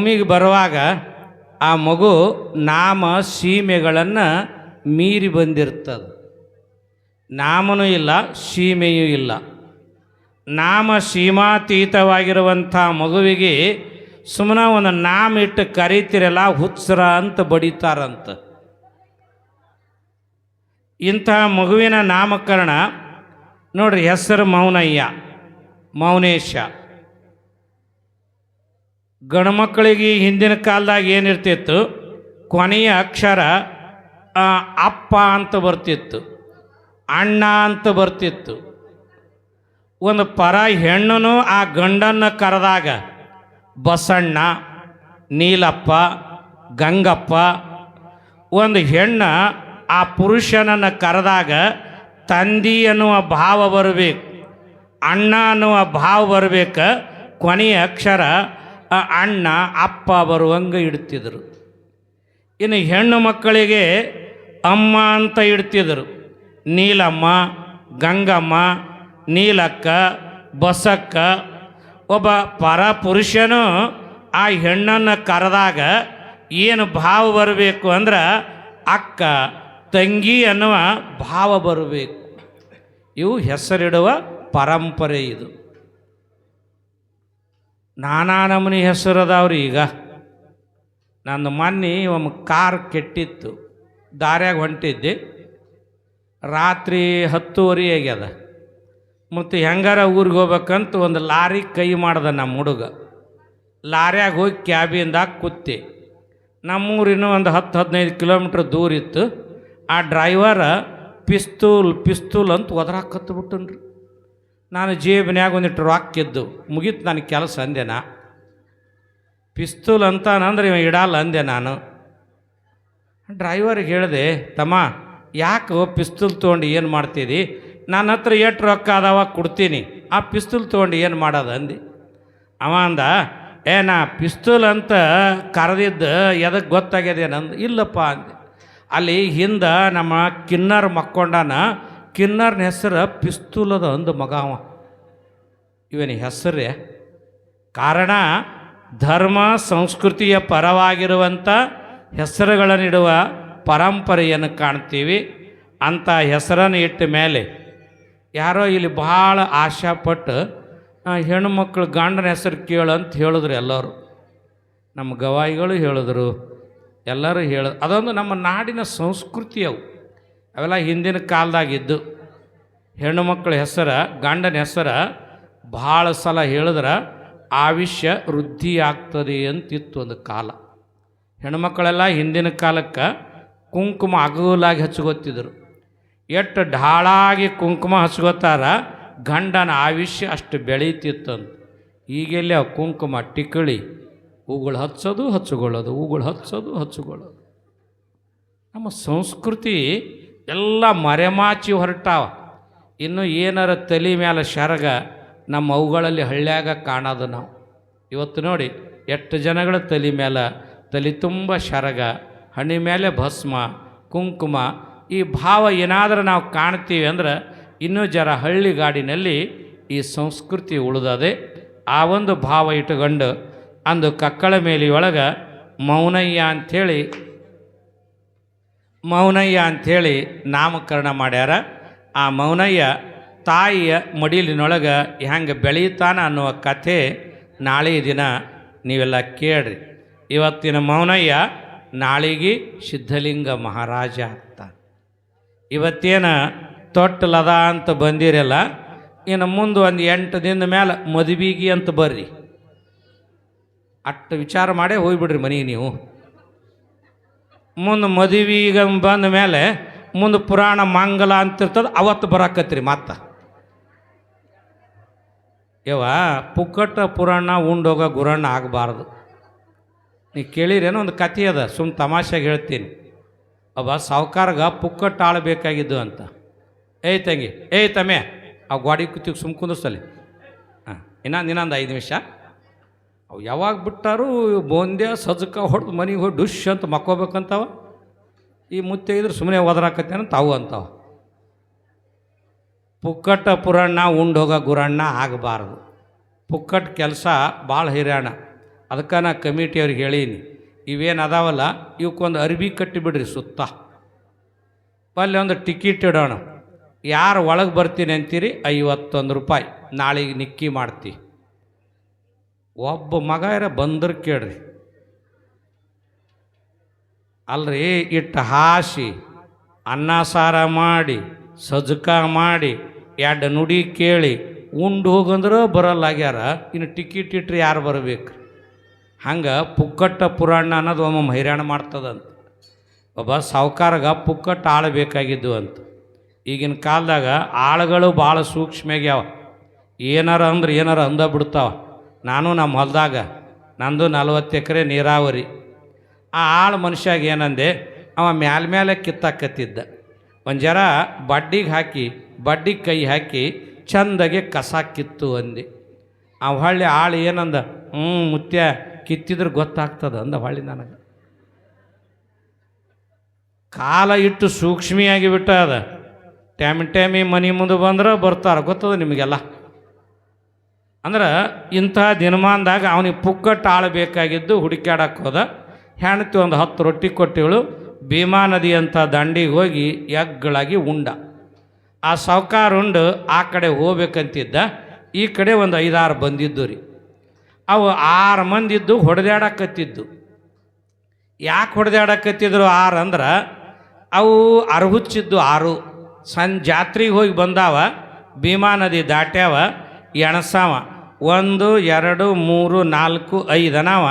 ಭೂಮಿಗೆ ಬರುವಾಗ ಆ ಮಗು ನಾಮ ಸೀಮೆಗಳನ್ನು ಮೀರಿ ಬಂದಿರ್ತದೆ. ನಾಮನೂ ಇಲ್ಲ, ಸೀಮೆಯೂ ಇಲ್ಲ. ನಾಮ ಸೀಮಾತೀತವಾಗಿರುವಂಥ ಮಗುವಿಗೆ ಸುಮ್ಮನೆ ಒಂದು ನಾಮ ಇಟ್ಟು ಕರೀತಿರಲ್ಲ, ಹುತ್ಸರ ಅಂತ ಬಡಿತಾರಂತ. ಇಂಥ ಮಗುವಿನ ನಾಮಕರಣ ನೋಡ್ರಿ, ಹೆಸರು ಮೌನಯ್ಯ, ಮೌನೇಶ. ಗಂಡ್ಮಕ್ಕಳಿಗೆ ಹಿಂದಿನ ಕಾಲದಾಗ ಏನಿರ್ತಿತ್ತು? ಕೊನೆಯ ಅಕ್ಷರ ಅಪ್ಪ ಅಂತ ಬರ್ತಿತ್ತು, ಅಣ್ಣ ಅಂತ ಬರ್ತಿತ್ತು. ಒಂದು ಪರ ಹೆಣ್ಣು ಆ ಗಂಡನ್ನು ಕರೆದಾಗ, ಬಸಣ್ಣ, ನೀಲಪ್ಪ, ಗಂಗಪ್ಪ, ಒಂದು ಹೆಣ್ಣ ಆ ಪುರುಷನನ್ನು ಕರೆದಾಗ ತಂದಿ ಅನ್ನುವ ಭಾವ ಬರಬೇಕು, ಅಣ್ಣ ಅನ್ನುವ ಭಾವ ಬರಬೇಕು. ಕೊನೆಯ ಅಕ್ಷರ ಅಣ್ಣ, ಅಪ್ಪ ಬರುವಂಗೆ ಇಡ್ತಿದ್ರು. ಇನ್ನು ಹೆಣ್ಣು ಮಕ್ಕಳಿಗೆ ಅಮ್ಮ ಅಂತ ಇಡ್ತಿದ್ರು. ನೀಲಮ್ಮ, ಗಂಗಮ್ಮ, ನೀಲಕ್ಕ, ಬಸಕ್ಕ, ಒಬ್ಬ ಪರಪುರುಷನು ಆ ಹೆಣ್ಣನ್ನು ಕರೆದಾಗ ಏನು ಭಾವ ಬರಬೇಕು ಅಂದ್ರೆ ಅಕ್ಕ, ತಂಗಿ ಅನ್ನುವ ಭಾವ ಬರಬೇಕು. ಇವು ಹೆಸರಿಡುವ ಪರಂಪರೆ ಇದು. ನಾನಾ ನಮೂನಿ ಹೆಸರದವ್ರಿ ಈಗ. ನಂದು ಮೊನ್ನೆ ಒಮ್ಮೆ ಕಾರ್ ಕೆಟ್ಟಿತ್ತು. ದಾರ್ಯಾಗ ಹೊಂಟಿದ್ದೆ. ರಾತ್ರಿ ಹತ್ತುವರೆ ಆಗ್ಯದ. ಮತ್ತು ಹೆಂಗಾರ ಊರಿಗೆ ಹೋಗ್ಬೇಕಂತ ಒಂದು ಲಾರಿ ಕೈ ಮಾಡ್ದ ನಮ್ಮ ಹುಡುಗ. ಲಾರ್ಯಾಗ ಹೋಗಿ ಕ್ಯಾಬಿಂದ ಕೂತಿ. ನಮ್ಮೂರಿನ ಒಂದು ಹತ್ತು ಹದಿನೈದು ಕಿಲೋಮೀಟ್ರ್ ದೂರ ಇತ್ತು. ಆ ಡ್ರೈವರ ಪಿಸ್ತೂಲ್ ಪಿಸ್ತೂಲ್ ಅಂತ ಒದರಾಕತ್ಬಿಟ್ಟನ್ರಿ. ನಾನು ಜೇಬಿನ್ಯಾಗ ಒಂದಿಟ್ಟು ರೊಕ್ಕಿದ್ದು ಮುಗೀತು ನನಗೆ ಕೆಲಸ ಅಂದೆ ನಾ. ಪಿಸ್ತೂಲ್ ಅಂತ ಅಂದ್ರೆ ಇವ ಇಡಲ್ಲ ಅಂದೆ ನಾನು. ಡ್ರೈವರ್ಗೆ ಹೇಳಿದೆ, ತಮ್ಮ, ಯಾಕೆ ಪಿಸ್ತೂಲ್ ತೊಗೊಂಡು ಏನು ಮಾಡ್ತೀರಿ ನನ್ನ ಹತ್ರ ಎಷ್ಟು ರೊಕ್ಕ ಅದಾವ ಕೊಡ್ತೀನಿ. ಆ ಪಿಸ್ತೂಲ್ ತೊಗೊಂಡು ಏನು ಮಾಡೋದು ಅಂದಿ? ಅವ ಅಂದ, ಏ, ನಾ ಪಿಸ್ತೂಲ್ ಅಂತ ಕರೆದಿದ್ದು ಎದಕ್ಕೆ ಗೊತ್ತಾಗ್ಯದೇನಂದು ಇಲ್ಲಪ್ಪ ಅಂದೆ. ಅಲ್ಲಿ ಹಿಂದೆ ನಮ್ಮ ಕಿನ್ನರ್ ಮಕ್ಕೊಂಡಾನ. ಕಿನ್ನರ್ನ ಹೆಸರು ಪಿಸ್ತೂಲ್ ಅದ ಅಂದು ಮಗ ಅವ. ಇವನ ಹೆಸರೇ ಕಾರಣ ಧರ್ಮ ಸಂಸ್ಕೃತಿಯ ಪರವಾಗಿರುವಂಥ ಹೆಸರುಗಳನ್ನಿಡುವ ಪರಂಪರೆಯನ್ನು ಕಾಣ್ತೀವಿ. ಅಂಥ ಹೆಸರನ್ನು ಇಟ್ಟ ಮೇಲೆ ಯಾರೋ ಇಲ್ಲಿ ಭಾಳ ಆಶಾಪಟ್ಟು ಹೆಣ್ಮಕ್ಳು ಗಂಡನ ಹೆಸರು ಕೇಳು ಅಂತ ಹೇಳಿದ್ರು ಎಲ್ಲರೂ. ನಮ್ಮ ಗವಾಯಿಗಳು ಹೇಳಿದ್ರು, ಎಲ್ಲರೂ ಹೇಳ, ಅದೊಂದು ನಮ್ಮ ನಾಡಿನ ಸಂಸ್ಕೃತಿ ಅವು. ಅವೆಲ್ಲ ಹಿಂದಿನ ಕಾಲದಾಗಿದ್ದು. ಹೆಣ್ಣು ಮಕ್ಕಳ ಹೆಸರ, ಗಂಡನ ಹೆಸರ ಭಾಳ ಸಲ ಹೇಳಿದ್ರೆ ಆವಿಷ್ಯ ವೃದ್ಧಿ ಆಗ್ತದೆ ಅಂತಿತ್ತು ಒಂದು ಕಾಲ. ಹೆಣ್ಮಕ್ಕಳೆಲ್ಲ ಹಿಂದಿನ ಕಾಲಕ್ಕೆ ಕುಂಕುಮ ಅಗಲಾಗಿ ಹಚ್ಕೋತಿದ್ರು. ಎಷ್ಟು ಢಾಳಾಗಿ ಕುಂಕುಮ ಹಚ್ಕೋತಾರ, ಗಂಡನ ಆವಿಷ್ಯ ಅಷ್ಟು ಬೆಳೀತಿತ್ತಂತ. ಈಗೆಲ್ಲ ಕುಂಕುಮ ಟಿಕಳಿ ಹೂಗಳು ಹಚ್ಚೋದು ಹಚ್ಚಿಕೊಳ್ಳೋದು ಹೂಗಳು ಹಚ್ಚೋದು ಹಚ್ಚಿಕೊಳ್ಳೋದು ನಮ್ಮ ಸಂಸ್ಕೃತಿ ಎಲ್ಲ ಮರೆಮಾಚಿ ಹೊರಟಾವ. ಇನ್ನು ಏನಾರ ತಲೆ ಮೇಲೆ ಶರಗ ನಮ್ಮ ಅವುಗಳಲ್ಲಿ ಹಳ್ಳ್ಯಾಗ ಕಾಣೋದು ನಾವು. ಇವತ್ತು ನೋಡಿ, ಎಷ್ಟು ಜನಗಳ ತಲೆ ಮೇಲೆ ತಲೆ ತುಂಬ ಶರಗ, ಹಣಿ ಮೇಲೆ ಭಸ್ಮ, ಕುಂಕುಮ, ಈ ಭಾವ ಏನಾದರೂ ನಾವು ಕಾಣ್ತೀವಿ ಅಂದ್ರೆ ಇನ್ನೂ ಜರ ಹಳ್ಳಿ ಗಾಡಿನಲ್ಲಿ ಈ ಸಂಸ್ಕೃತಿ ಉಳಿದದೆ, ಆ ಒಂದು ಭಾವ ಇಟ್ಟುಕೊಂಡು ಅಂದು ಕಕ್ಕಳ ಮೇಲಿಯೊಳಗೆ ಮೌನಯ್ಯ ಅಂಥೇಳಿ ಮೌನಯ್ಯ ಅಂಥೇಳಿ ನಾಮಕರಣ ಮಾಡ್ಯಾರ. ಆ ಮೌನಯ್ಯ ತಾಯಿಯ ಮಡಿಲಿನೊಳಗೆ ಹೆಂಗೆ ಬೆಳೀತಾನ ಅನ್ನುವ ಕಥೆ ನಾಳೆ ದಿನ ನೀವೆಲ್ಲ ಕೇಳ್ರಿ. ಇವತ್ತಿನ ಮೌನಯ್ಯ ನಾಳೆಗೆ ಸಿದ್ಧಲಿಂಗ ಮಹಾರಾಜ ಅಂತ ಇವತ್ತೇನ ತೊಟ್ಟಲದ ಅಂತ ಬಂದಿರಲ್ಲ, ಇನ್ನು ಮುಂದೆ ಒಂದು ಎಂಟು ದಿನದ ಮೇಲೆ ಮದುವೆಗೆ ಅಂತ ಬರ್ರಿ. ಅಷ್ಟು ವಿಚಾರ ಮಾಡೇ ಹೋಗ್ಬಿಡ್ರಿ ಮನೆಗೆ ನೀವು. ಮುಂದೆ ಮದುವೆಗೆ ಬಂದ ಮೇಲೆ ಮುಂದೆ ಪುರಾಣ ಮಂಗಲ ಅಂತಿರ್ತದೆ ಅವತ್ತು ಬರಾಕತ್ರಿ ಮತ್ತ. ಯವ್ವ, ಪುಕ್ಕಟ್ಟ ಪುರಾಣ, ಉಂಡೋಗ ಗುರಣ್ಣ ಆಗಬಾರ್ದು. ನೀ ಕೇಳಿರೇನೋ ಒಂದು ಕಥೆ ಅದ ಸುಮ್ಮ ತಮಾಷೆಗೆ ಹೇಳ್ತೀನಿ. ಅವ ಸಾವುಕಾರ್ಗ ಪುಕ್ಕಟ್ಟು ಆಳಬೇಕಾಗಿದ್ದು ಅಂತ. ಏಯ್ ತಂಗಿ, ಏಯ್ ತಮ್ಮೆ, ಆ ಗಾಡಿ ಕೂತಿ ಸುಮ್ ಕುಂದಿಸ್ತಲ್ಲಿ ಹಾಂ, ಇನ್ನೊಂದು ಇನ್ನೊಂದು ಐದು ನಿಮಿಷ. ಅವು ಯಾವಾಗ ಬಿಟ್ಟಾರು ಬೋಂದ್ಯ ಸಜ್ಜಕ ಹೊಡೆದು ಮನೆಗೆ ಹೋಗಿ ಡುಶ್ ಅಂತ ಮಕ್ಕೋಬೇಕಂತಾವ. ಈ ಮುತ್ತೆ ಇದ್ರೆ ಸುಮ್ಮನೆ ಓದರಾಕತ್ತೇನೆ ತಾವು ಅಂತಾವ. ಪುಕ್ಕಟ್ಟ ಪುರಾಣ ಹೋಗೋ ಗುರಣ್ಣ ಆಗಬಾರ್ದು. ಪುಕ್ಕಟ್ ಕೆಲಸ ಭಾಳ ಹಿರ್ಯಾಣ ಅದಕ್ಕೆ ನಾ ಕಮಿಟಿಯವ್ರಿಗೆ ಹೇಳೀನಿ. ಇವೇನು ಅದಾವಲ್ಲ, ಇವಕ್ಕೊಂದು ಅರ್ಬಿ ಕಟ್ಟಿಬಿಡ್ರಿ ಸುತ್ತ. ಅಲ್ಲಿ ಒಂದು ಟಿಕೆಟ್ ಇಡೋಣ. ಯಾರು ಒಳಗೆ ಬರ್ತೀನಿ ಅಂತೀರಿ? ಐವತ್ತೊಂದು ರೂಪಾಯಿ. ನಾಳೆಗೆ ನಿಕ್ಕಿ ಮಾಡ್ತಿ. ಒಬ್ಬ ಮಗ ಇರ ಬಂದ್ರೆ ಕೇಳ್ರಿ. ಅಲ್ರಿ, ಇಟ್ಟು ಹಾಸಿ, ಅನ್ನ ಸಾರ ಮಾಡಿ ಸಜ್ಕ ಮಾಡಿ ಎರಡು ನುಡಿ ಕೇಳಿ, ಉಂಡು ಹೋಗಂದ್ರೆ ಬರಲ್ಲಾಗ್ಯಾರ, ಇನ್ನು ಟಿಕೆಟ್ ಇಟ್ಟರೆ ಯಾರು ಬರಬೇಕು ಹಂಗೆ ಪುಕ್ಕಟ್ಟ ಪುರಾಣ ಅನ್ನೋದು ಒಮ್ಮೆ ಹೈರಾಣ ಮಾಡ್ತದಂತ. ಒಬ್ಬ ಸಾವುಕಾರಗ ಪುಕ್ಕಟ್ಟು ಆಳಬೇಕಾಗಿದ್ದು ಅಂತ. ಈಗಿನ ಕಾಲದಾಗ ಆಳುಗಳು ಭಾಳ ಸೂಕ್ಷ್ಮಾಗ್ಯಾವ. ಏನಾರ ಅಂದ್ರೆ ಏನಾರ ಅಂದ ಬಿಡ್ತಾವ. ನಾನು ನಮ್ಮ ಹೊಲದಾಗ, ನಂದು ನಲ್ವತ್ತು ಎಕರೆ ನೀರಾವರಿ. ಆ ಆಳು ಮನುಷ್ಯಾಗ ಏನಂದೆ, ಅವ ಮ್ಯಾಲ ಮೇಲೆ ಕಿತ್ತಾಕತ್ತಿದ್ದ. ಒಂದು ಜರ ಬಡ್ಡಿಗೆ ಹಾಕಿ ಬಡ್ಡಿಗೆ ಕೈ ಹಾಕಿ ಚಂದಗೆ ಕಸ ಕಿತ್ತು ಅಂದೆ. ಆ ಹೊಳ್ಳಿ ಆಳು ಏನಂದ ಹ್ಞೂ ಮುತ್ಯ, ಕಿತ್ತಿದ್ರೆ ಗೊತ್ತಾಗ್ತದ ಅಂದ ಹೊಳ್ಳಿ ನನಗೆ. ಕಾಲ ಇಟ್ಟು ಸೂಕ್ಷ್ಮಿಯಾಗಿ ಬಿಟ್ಟ ಅದ. ಟೈಮ್ ಟ್ಯಾಮಿ ಮನೆ ಮುಂದೆ ಬಂದ್ರೆ ಬರ್ತಾರೆ, ಗೊತ್ತದ ನಿಮಗೆಲ್ಲ? ಅಂದ್ರೆ ಇಂಥ ದಿನಮಾನದಾಗ ಅವನಿಗೆ ಪುಕ್ಕಟ್ಟು ಆಳಬೇಕಾಗಿದ್ದು ಹುಡುಕ್ಯಾಡಕ್ಕೆ ಹೋದ. ಹೆಣ್ತಿ ಒಂದು ಹತ್ತು ರೊಟ್ಟಿ ಕೊಟ್ಟಿವಳು ಭೀಮಾ ನದಿ ಅಂತ ದಂಡಿಗೆ ಹೋಗಿ ಎಗ್ಗಳಾಗಿ ಉಂಡ. ಆ ಸಾವ್ಕಾರ ಉಂಡು ಆ ಕಡೆ ಹೋಗ್ಬೇಕಂತಿದ್ದ. ಈ ಕಡೆ ಒಂದು ಐದಾರು ಬಂದಿದ್ದು ರೀ. ಅವು ಆರು ಮಂದಿ ಇದ್ದು ಹೊಡೆದಾಡಕತ್ತಿದ್ದು. ಯಾಕೆ ಹೊಡೆದಾಡಕತ್ತಿದ್ರು ಆರು ಅಂದ್ರೆ ಅವು ಅರ್ಹುಚ್ಚಿದ್ದು ಆರು. ಸಣ್ಣ ಜಾತ್ರೆಗೆ ಹೋಗಿ ಬಂದಾವ, ಭೀಮಾ ನದಿ ದಾಟ್ಯಾವ, ಎಣಸಾವ. ಒಂದು, ಎರಡು, ಮೂರು, ನಾಲ್ಕು, ಐದು ಅನವ.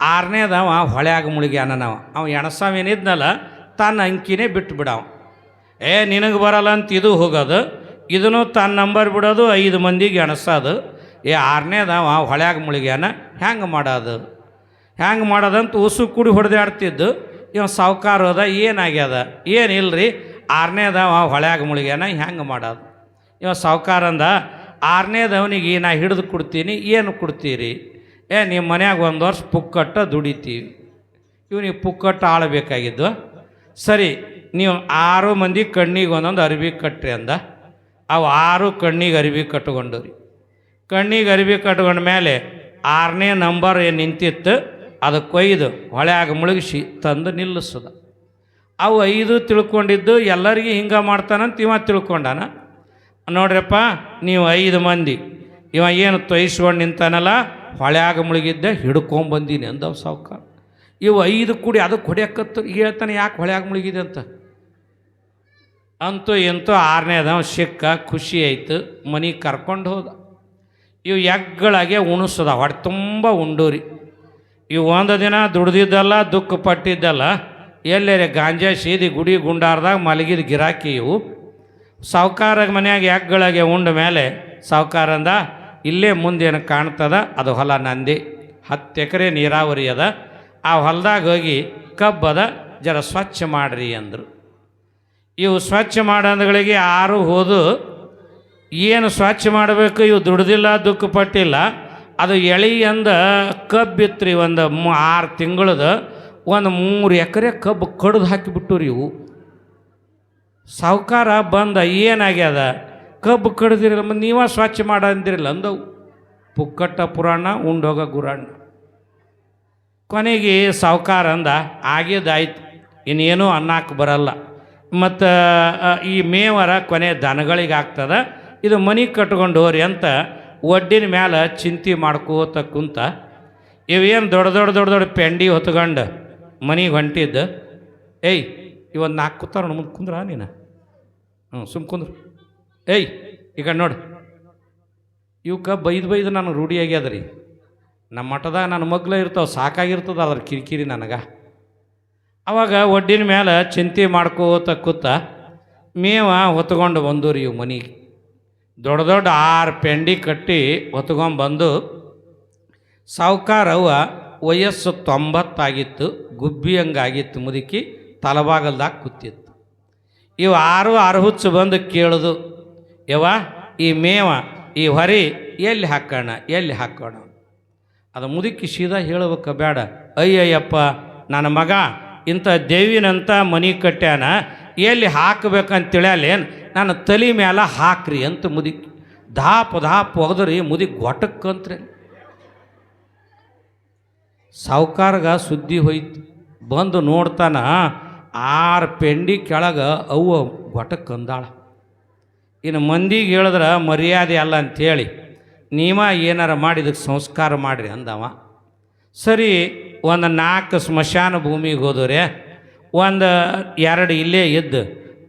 ಆರನೇದವ ಹೊಳ್ಯಾಗ ಮುಳುಗ್ಯಾನ ನಾವು ಅವ ಎಣಸಾವೇನಿದ್ನಲ್ಲ ತನ್ನ ಅಂಕಿನೇ ಬಿಟ್ಟು ಬಿಡವ. ಏ, ನಿನಗೆ ಬರಲ್ಲ ಅಂತ ಇದು ಹೋಗೋದು, ಇದನ್ನು ತನ್ನ ನಂಬರ್ ಬಿಡೋದು, ಐದು ಮಂದಿಗೆ ಎಣಸೋದು. ಏ ಆರನೇದವ ಹೊಳ್ಯಾಗ ಮುಳುಗ್ಯಾನ ಹ್ಯಾಂಗೆ ಮಾಡೋದು? ಹ್ಯಾಂಗೆ ಮಾಡೋದಂತ ಉಸು ಕುಡಿ ಹೊಡೆದಾಡ್ತಿದ್ದು. ಇವ ಸಾವುಕಾರ ಹೋದ ಏನಾಗ್ಯದ? ಏನಿಲ್ರಿ ಆರನೇದವ ಹೊಳ್ಯಾಗ ಮುಳುಗ್ಯಾನ ಹ್ಯಾಂಗೆ ಮಾಡೋದು? ಇವ ಸಾವುಕಾರ ಅಂದ ಆರನೇದವನಿಗೆ ನಾ ಹಿಡಿದು ಕೊಡ್ತೀನಿ, ಏನು ಕೊಡ್ತೀರಿ? ಏ ನಿಮ್ಮ ಮನ್ಯಾಗ ಒಂದು ವರ್ಷ ಪುಕ್ಕಟ್ಟ ದುಡಿತೀವಿ ಇವನಿಗೆ ಪುಕ್ಕಟ್ಟು ಆಳಬೇಕಾಗಿದ್ದು. ಸರಿ, ನೀವು ಆರು ಮಂದಿ ಕಣ್ಣಿಗೆ ಒಂದೊಂದು ಅರಿವಿ ಕಟ್ಟ್ರಿ ಅಂದ. ಅವು ಆರು ಕಣ್ಣಿಗೆ ಅರಿವಿ ಕಟ್ಕೊಂಡು ರೀ ಕಣ್ಣಿಗೆ ಅರಿವಿ ಕಟ್ಕೊಂಡ ಮೇಲೆ ಆರನೇ ನಂಬರ್ ಏನು ನಿಂತಿತ್ತು, ಅದು ಕೊಯ್ದು ಹೊಳೆಯಾಗ ಮುಳುಗಿಸಿ ತಂದು ನಿಲ್ಲಿಸದ. ಅವು ಐದು ತಿಳ್ಕೊಂಡಿದ್ದು ಎಲ್ಲರಿಗೆ ಹಿಂಗೆ ಮಾಡ್ತಾನಂತ ಇವ ತಿಳ್ಕೊಂಡಾನ. ನೋಡ್ರಪ್ಪ, ನೀವು ಐದು ಮಂದಿ, ಇವ ಏನು ತೊಯ್ಸ್ಕೊಂಡು ನಿಂತಾನಲ್ಲ? ಹೊಳ್ಯಾಗ ಮುಳುಗಿದ್ದೆ ಹಿಡ್ಕೊಂಬಂದೀನಿ ಅಂದವ ಸಾವುಕಾರ. ಇವು ಐದು ಕೂಡಿ ಅದಕ್ಕೆ ಹೊಡ್ಯಾಕತ್ತು ಹೇಳ್ತಾನೆ ಯಾಕೆ ಹೊಳ್ಯಾಗ ಮುಳುಗಿದೆ ಅಂತ. ಅಂತೂ ಎಂತೂ ಆರನೇದವ ಸಿಕ್ಕ ಖುಷಿ ಆಯ್ತು, ಮನೆ ಕರ್ಕೊಂಡು ಹೋದ. ಇವು ಎಗ್ಗಳಾಗೆ ಉಣಿಸದ, ಹೊಟ್ಟೆ ತುಂಬ ಉಂಡೂರಿ. ಇವು ಒಂದು ದಿನ ದುಡ್ದಿದ್ದಲ್ಲ, ದುಃಖ ಪಟ್ಟಿದ್ದಲ್ಲ ಎಲ್ಲೇ ಗಾಂಜಾ ಸೀದಿ ಗುಡಿ ಗುಂಡಾರ್ದಾಗ ಮಲಗಿದ ಗಿರಾಕಿ ಇವು. ಸಾವುಕಾರ ಮನ್ಯಾಗ ಎಗ್ಗಳಾಗೆ ಉಂಡ ಮೇಲೆ, ಸಾವುಕಾರಂದ ಇಲ್ಲೇ ಮುಂದೇನು ಕಾಣ್ತದ? ಅದು ಹೊಲ ನಂದಿ. ಹತ್ತು ಎಕರೆ ನೀರಾವರಿ ಅದ. ಆ ಹೊಲದಾಗ ಹೋಗಿ ಕಬ್ಬದ ಜರ ಸ್ವಚ್ಛ ಮಾಡ್ರಿ ಅಂದರು. ಇವು ಸ್ವಚ್ಛ ಮಾಡೋದ್ಗಳಿಗೆ ಆರು ಹೋದು ಏನು ಸ್ವಚ್ಛ ಮಾಡಬೇಕು? ಇವು ದುಡ್ದಿಲ್ಲ, ದುಃಖ ಪಟ್ಟಿಲ್ಲ. ಅದು ಎಳಿ ಅಂದ ಕಬ್ಬಿತ್ತು ರೀ ಒಂದು ಆರು ತಿಂಗಳದ ಒಂದು ಮೂರು ಎಕರೆ ಕಬ್ಬು ಕಡ್ದು ಹಾಕಿಬಿಟ್ಟು ರೀ ಇವು. ಸಾಹುಕಾರ ಬಂದ ಏನಾಗ್ಯದ? ಕಬ್ಬು ಕಡ್ದಿರಲ್ಲ ಮತ್ತು ನೀವ ಸ್ವಚ್ಛ ಮಾಡ ಅಂದಿರಲ್ಲ, ಅಂದವು. ಪುಕ್ಕಟ್ಟ ಪುರಾಣ ಉಂಡೋಗ ಗುರಾಣ. ಕೊನೆಗೆ ಸಾವುಕಾರ ಅಂದ ಆಗ್ಯದಾಯ್ತು ಇನ್ನೇನೂ ಅನ್ನಕ್ಕೆ ಬರಲ್ಲ. ಮತ್ತು ಈ ಮೇವರ ಕೊನೆ ದನಗಳಿಗೆ ಆಗ್ತದ ಇದು ಮನೆ ಕಟ್ಕೊಂಡು ಹೋರಿ ಅಂತ ಒಡ್ಡಿನ ಮ್ಯಾಲೆ ಚಿಂತೆ ಮಾಡ್ಕೋತ ಕುಂತ ಇವೇನು ದೊಡ್ಡ ದೊಡ್ಡ ದೊಡ್ಡ ದೊಡ್ಡ ಪೆಂಡಿ ಹೊತ್ಕೊಂಡು ಮನೆಗೆ ಹೊಂಟಿದ್ದು, ಏಯ್ ಇವತ್ತು ನಾಲ್ಕು ಕೂತಾರ ಮುಂದೆ ಕುಂದ್ರ ನೀನು? ಹ್ಞೂ ಸುಮ್ ಕುಂದ್ರು. ಏಯ್, ಈಗ ನೋಡಿ. ಇವಕ್ಕೆ ಬೈದು ಬೈದು ನನಗೆ ರೂಢಿ ರೀ ನಮ್ಮ ಮಠದಾಗ ನನ್ನ ಮಗ್ಲೇ ಇರ್ತಾವೆ, ಸಾಕಾಗಿರ್ತದ ಅದ್ರ ಕಿರಿಕಿರಿ ನನಗೆ. ಅವಾಗ ಒಡ್ಡಿನ ಮೇಲೆ ಚಿಂತೆ ಮಾಡ್ಕೋತ ಕೂತ ಮೇವ ಹೊತ್ಕೊಂಡು ಬಂದು ರೀ ಇವು ಮನೆಗೆ. ದೊಡ್ಡ ದೊಡ್ಡ ಆರು ಪೆಂಡಿ ಕಟ್ಟಿ ಹೊತ್ಕೊಂಬಂದು ಸಾವುಕಾರವ್ವ ವಯಸ್ಸು ತೊಂಬತ್ತಾಗಿತ್ತು ಗುಬ್ಬಿ ಹಂಗಾಗಿತ್ತು ಮುದುಕಿ ತಲಬಾಗಲ್ದಾಗ ಕೂತಿತ್ತು. ಇವು ಆರು ಆರು ಹುಚ್ಚು ಬಂದು ಕೇಳೋದು ಯವ್ವ, ಈ ಮೇವ, ಈ ಹೊರಿ ಎಲ್ಲಿ ಹಾಕೋಣ ಎಲ್ಲಿ ಹಾಕೋಣ? ಅದು ಮುದುಕಿ ಸೀದಾ ಹೇಳಬೇಕು, ಬೇಡ. ಅಯ್ಯಯ್ಯಪ್ಪ, ನನ್ನ ಮಗ, ಇಂಥ ದೇವಿನಂತ ಮನೆ ಕಟ್ಟ್ಯಾನ ಎಲ್ಲಿ ಹಾಕಬೇಕಂತ ತಿಳಿಯಲ್ಲೇನು ನನ್ನ ತಲೆ ಮೇಲೆ ಹಾಕ್ರಿ ಅಂತ ಮುದುಕಿ. ಧಾಪ, ಧಾಪ್ ಒಗದ್ರಿ, ಮುದುಕಿ ಗೊಟಕ್ಕಂತ್ರಿ ಸಾವುಕಾರ್ಗ ಸುದ್ದಿ ಹೋಯ್ತು. ಬಂದು ನೋಡ್ತಾನ, ಆರು ಪೆಂಡಿ ಕೆಳಗೆ ಅವ್ವ ಗೊಟಕ್ಕೆ ಕಂದಾಳ ಇನ್ನು ಮಂದಿಗೆ ಹೇಳಿದ್ರೆ ಮರ್ಯಾದೆ ಅಲ್ಲ ಅಂಥೇಳಿ ನೀವ ಏನಾರ ಮಾಡಿ ಇದಕ್ಕೆ ಸಂಸ್ಕಾರ ಮಾಡಿರಿ ಅಂದವ. ಸರಿ, ಒಂದು ನಾಲ್ಕು ಸ್ಮಶಾನ ಭೂಮಿಗೆ ಹೋದರೆ ಒಂದು ಎರಡು ಇಲ್ಲೇ ಇದ್ದು,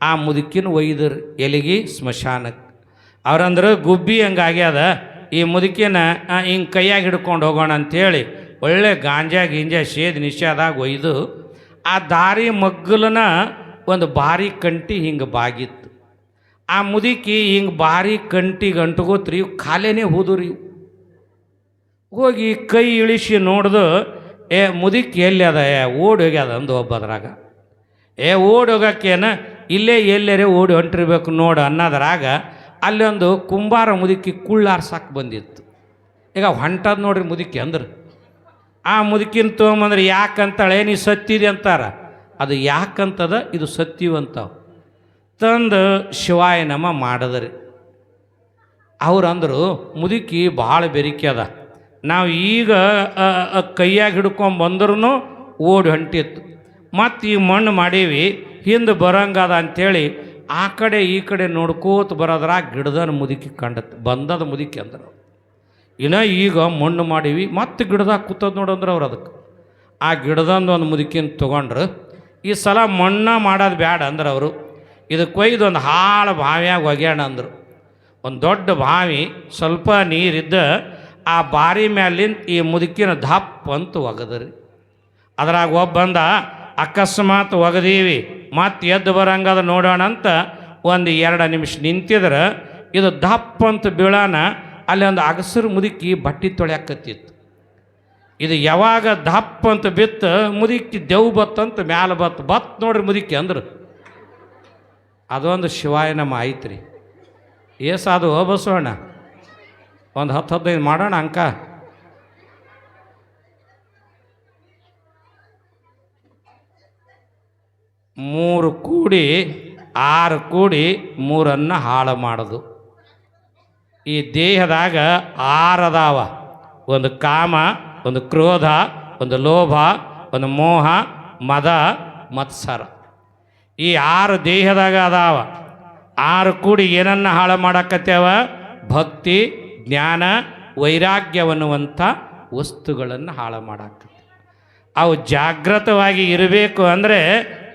ಆ ಮುದುಕಿನ ಒಯ್ದರು ಎಲಿಗೆ ಸ್ಮಶಾನಕ್ಕೆ ಅವ್ರಂದ್ರೆ ಗುಬ್ಬಿ ಹಂಗಾಗ್ಯದ ಈ ಮುದುಕಿನ ಹಿಂಗೆ ಕೈಯಾಗಿ ಹಿಡ್ಕೊಂಡು ಹೋಗೋಣ ಅಂಥೇಳಿ ಒಳ್ಳೆ ಗಾಂಜಾ ಗಿಂಜಾ ಶೇದ್ ನಿಷೇಧಾಗ ಒಯ್ದು, ಆ ದಾರಿ ಮಗ್ಗಲನ ಒಂದು ಭಾರಿ ಕಂಟಿ ಹಿಂಗೆ ಬಾಗಿತ್ತು. ಆ ಮುದುಕಿ ಹಿಂಗೆ ಭಾರಿ ಕಂಟಿ ಗಂಟುಗೋತ್ರಿ ಖಾಲೇನೆ ಹೋದ್ರಿ ಹೋಗಿ ಕೈ ಇಳಿಸಿ ನೋಡ್ದು, ಏ ಮುದುಕಿ ಎಲ್ಲಿ ಅದ ಏ ಓಡಿ ಹೋಗ್ಯದ ಅಂದು ಒಬ್ಬದ್ರಾಗ ಏ ಓಡಿ ಹೋಗೋಕ್ಕೇನ? ಇಲ್ಲೇ ಎಲ್ಲರೇ ಓಡಿ ಹೊಂಟಿರ್ಬೇಕು ನೋಡು ಅನ್ನೋದ್ರಾಗ ಅಲ್ಲೊಂದು ಕುಂಬಾರ ಮುದುಕಿ ಕುಳ್ಳಾರ್ಸಕ್ಕೆ ಬಂದಿತ್ತು. ಈಗ ಹೊಂಟದ ನೋಡ್ರಿ ಮುದುಕಿ ಅಂದ್ರೆ. ಆ ಮುದುಕಿನ ತೊಗೊಂಬಂದ್ರೆ ಯಾಕಂತಾಳೆ? ನೀ ಸತ್ತಿದೆ ಅಂತಾರ. ಅದು ಯಾಕಂತದ? ಇದು ಸತ್ಯವಂತಾವ. ತಂದು ಶಿವಾಯ ನಮ ಮಾಡಿದ್ರಿ. ಅವ್ರು ಮುದುಕಿ, ಭಾಳ ಬೆರಿಕೆ ಅದ. ನಾವು ಈಗ ಕೈಯಾಗಿ ಹಿಡ್ಕೊಂಡು ಬಂದ್ರೂ ಓಡಿ ಹೊಂಟಿತ್ತು. ಮತ್ತು ಈ ಮಣ್ಣು ಮಾಡೀವಿ, ಹಿಂದೆ ಬರೋಂಗದ ಅಂಥೇಳಿ ಆ ಕಡೆ ಈ ಕಡೆ ನೋಡ್ಕೋತ ಬರೋದ್ರ ಗಿಡದನ ಮುದುಕಿ ಕಂಡತ್, ಬಂದದ ಮುದುಕಿ ಅಂದರು. ಇನ್ನು ಈಗ ಮಣ್ಣು ಮಾಡೀವಿ, ಮತ್ತು ಗಿಡದಾಗ ಕೂತದ್ ನೋಡಂದ್ರೆ ಅವ್ರು ಅದಕ್ಕೆ ಆ ಗಿಡದಂದು ಒಂದು ಮುದುಕಿನ ತೊಗೊಂಡ್ರು, ಈ ಸಲ ಮಣ್ಣ ಮಾಡೋದು ಬ್ಯಾಡ ಅಂದ್ರೆ ಅವರು. ಇದಕ್ಕೆ ಕೊಯ್ದು ಒಂದು ಹಾಳು ಬಾವಿಯಾಗಿ ಒಗ್ಯಾಣ ಅಂದರು. ಒಂದು ದೊಡ್ಡ ಬಾವಿ, ಸ್ವಲ್ಪ ನೀರಿದ್ದ ಆ ಬಾರಿ ಮ್ಯಾಲಿಂದ ಈ ಮುದುಕಿನ ದಪ್ಪ ಅಂತ ಒಗದ್ರಿ. ಅದ್ರಾಗ ಒಬ್ಬ ಬಂದ, ಅಕಸ್ಮಾತ್ ಒಗದೀವಿ, ಮತ್ತೆ ಎದ್ದು ಬರಂಗದ ನೋಡೋಣ ಅಂತ ಒಂದು ಎರಡು ನಿಮಿಷ ನಿಂತಿದ್ರೆ, ಇದು ದಪ್ಪ ಅಂತ ಬೀಳಾನ, ಅಲ್ಲಿ ಒಂದು ಅಗಸರು ಮುದುಕಿ ಬಟ್ಟೆ ತೊಳ್ಯಾಕತ್ತಿತ್ತು. ಇದು ಯಾವಾಗ ದಪ್ಪ ಅಂತ ಬಿತ್ತು, ಮುದುಕಿ ದೆವ್ ಬತ್ತಂತ ಮ್ಯಾಲ ಬತ್ತು ಬತ್ ನೋಡ್ರಿ ಮುದುಕಿ ಅಂದ್ರು. ಅದೊಂದು ಶಿವಾಯ ನಮ್ಮ ಐತ್ರಿ. ಏಸು ಅದು ಬಸವಣ್ಣ ಒಂದು ಹತ್ತು ಹದಿನೈದು ಮಾಡೋಣ ಅಂಕ. ಮೂರು ಕೂಡಿ, ಆರು ಕೂಡಿ ಮೂರನ್ನು ಹಾಳು ಮಾಡೋದು. ಈ ದೇಹದಾಗ ಆರದಾವ ಒಂದು ಕಾಮ, ಒಂದು ಕ್ರೋಧ, ಒಂದು ಲೋಭ, ಒಂದು ಮೋಹ, ಮದ, ಮತ್ಸರ. ಈ ಆರು ದೇಹದಾಗ ಅದಾವ. ಆರು ಕೂಡಿ ಏನನ್ನ ಹಾಳು ಮಾಡಕತ್ತೇವ? ಭಕ್ತಿ, ಜ್ಞಾನ ವೈರಾಗ್ಯವನ್ನುವಂಥ ವಸ್ತುಗಳನ್ನು ಹಾಳು ಮಾಡಾಕತ್ತೆ ಅವು ಜಾಗೃತವಾಗಿ ಇರಬೇಕು ಅಂದರೆ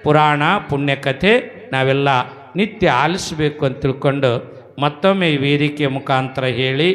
ಪುರಾಣ, ಪುಣ್ಯಕಥೆ ನಾವೆಲ್ಲ ನಿತ್ಯ ಆಲಿಸಬೇಕು ಅಂತ ತಿಳ್ಕೊಂಡು ಮತ್ತೊಮ್ಮೆ ಈ ವೇದಿಕೆಯ ಮುಖಾಂತರ ಹೇಳಿ